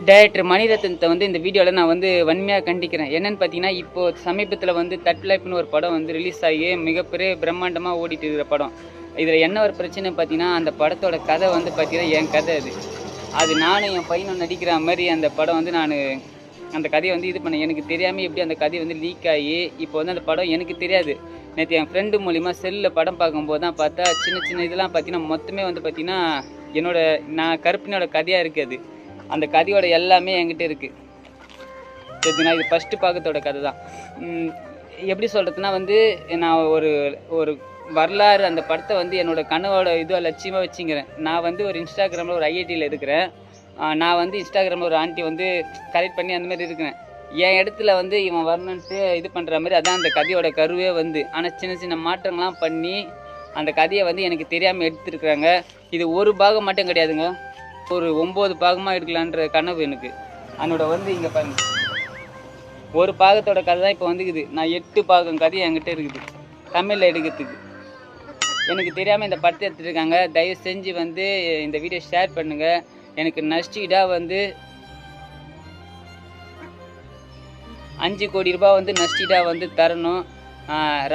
Director மணிரத்னத்தை வந்து இந்த வீடியோவில் நான் வந்து வன்மையாக கண்டிக்கிறேன். என்னன்னு பார்த்தீங்கன்னா இப்போ சமீபத்தில் வந்து தட்லைப்னு ஒரு படம் வந்து ரிலீஸ் ஆகி மிகப்பெரிய பிரம்மாண்டமாக ஓடிட்டு இருக்கிற படம். இதில் என்ன ஒரு பிரச்சனை பார்த்தீங்கன்னா அந்த படத்தோட கதை வந்து பார்த்தீங்கன்னா என் கதை அது. அது நானும் என் பையனும் நடிக்கிற மாதிரி அந்த படம் வந்து நான் அந்த கதையை வந்து இது பண்ணேன். எனக்கு தெரியாமல் எப்படி அந்த கதை வந்து லீக் ஆகி இப்போ வந்து அந்த படம் எனக்கு தெரியாது. நேற்று என் ஃப்ரெண்டு மூலிமா செல்லில் படம் பார்க்கும்போது தான் பார்த்தா சின்ன சின்ன இதெல்லாம் பார்த்தீங்கன்னா மொத்தமே வந்து பார்த்தீங்கன்னா என்னோட நான் கருப்பினோட கதையாக இருக்குது அது. அந்த கதையோட எல்லாமே என்கிட்ட இருக்குது சரிங்களா இது ஃபஸ்ட்டு பாகத்தோட கதை தான் எப்படி சொல்கிறதுனா வந்து நான் ஒரு ஒரு வரலாறு அந்த படத்தை வந்து என்னோட கனவோட இதுவாக லட்சியமாக வச்சுக்கிறேன் நான் வந்து ஒரு இன்ஸ்டாகிராமில் ஒரு ஐஐடியில் இருக்கிறேன். நான் வந்து இன்ஸ்டாகிராமில் ஒரு ஆண்டி வந்து கரெக்ட் பண்ணி அந்த மாதிரி இருக்கிறேன். என் இடத்துல வந்து இவன் வரணுன்ட்டு இது பண்ணுற மாதிரி அதான் அந்த கதையோட கருவே வந்து. ஆனால் சின்ன சின்ன மாற்றங்கள்லாம் பண்ணி அந்த கதையை வந்து எனக்கு தெரியாமல் எடுத்துருக்குறாங்க. இது ஒரு பாகம் மட்டும் கிடையாதுங்க. ஒரு ஒம்பது பாகமாக எடுக்கலான்ற கனவு எனக்கு. அதனோட வந்து இங்கே பாருங்க. ஒரு பாகத்தோட கதை தான் இப்போ வந்துக்குது. நான் எட்டு பாகம் கதை என்கிட்ட இருக்குது. தமிழில் எடுக்கிறதுக்கு. எனக்கு தெரியாமல் இந்த படத்தை எடுத்துருக்காங்க தயவு செஞ்சு வந்து இந்த வீடியோ ஷேர் பண்ணுங்கள் எனக்கு நஷ்டீடாக வந்து அஞ்சு கோடி ரூபாய் வந்து நஷ்டீடாக வந்து தரணும்.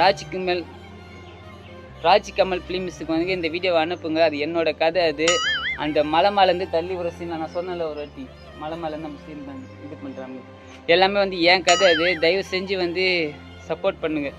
ராஜ்கமல் ராஜ்கமல் ராஜ் கமல் ஃபிலிம்ஸுக்கு வந்து இந்த வீடியோவை அனுப்புங்க. அது என்னோட கதை அது. அந்த மலை மேலேருந்து தள்ளி ஒரு சீன் நான் சொன்னல ஒரு வாட்டி மலை மேலேருந்து நம்ம சீன் பண்ணி இது பண்ணுறாங்க எல்லாமே வந்து என் கதை அது? தயவு செஞ்சு வந்து சப்போர்ட் பண்ணுங்கள்